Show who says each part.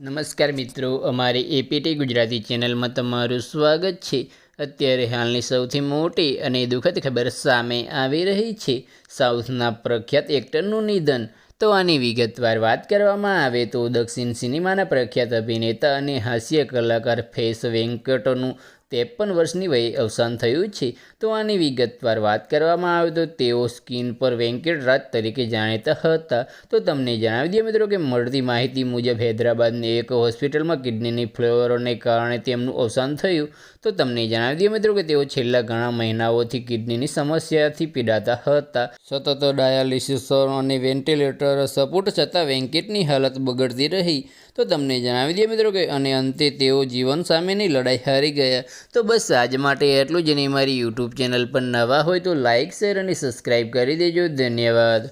Speaker 1: નમસ્કાર મિત્રો, અમારી એપીટી ગુજરાતી ચેનલમાં તમારું સ્વાગત છે. અત્યારે હાલની સૌથી મોટી અને દુઃખદ ખબર સામે આવી રહી છે. સાઉથના પ્રખ્યાત એક્ટરનું નિધન. તો આની વિગતવાર વાત કરવામાં આવે તો દક્ષિણ સિનેમાના પ્રખ્યાત અભિનેતા અને હાસ્ય કલાકાર ફેસ વેંકટનું ત્રેપન વર્ષની વયે અવસાન થયું છે. તો આની વિગતવાર વાત કરવામાં આવે તો તેઓ સ્કીન પર વેંકટરાજ તરીકે જાણીતા હતા. તો તમને જણાવી દઈએ મિત્રો કે મળતી માહિતી મુજબ હૈદરાબાદની એક હોસ્પિટલમાં કિડનીની ફ્લેવરોને કારણે તેમનું અવસાન થયું. તો તમને જણાવી દઈએ મિત્રો કે તેઓ છેલ્લા ઘણા મહિનાઓથી કિડનીની સમસ્યાથી પીડાતા હતા. સતત ડાયાલિસિસ અને વેન્ટિલેટર સપોર્ટ છતાં વેંકટની હાલત બગડતી રહી. તો તમને જણાવી દઈએ મિત્રો કે અને અંતે તેઓ જીવન સામેની લડાઈ હારી ગયા. તો બસ આજ માટે એટલું જ નહીં. મારી યુટ્યુબ ચેનલ પર નવા હોય તો લાઇક શેર અને સબસ્ક્રાઈબ કરી દેજો. ધન્યવાદ.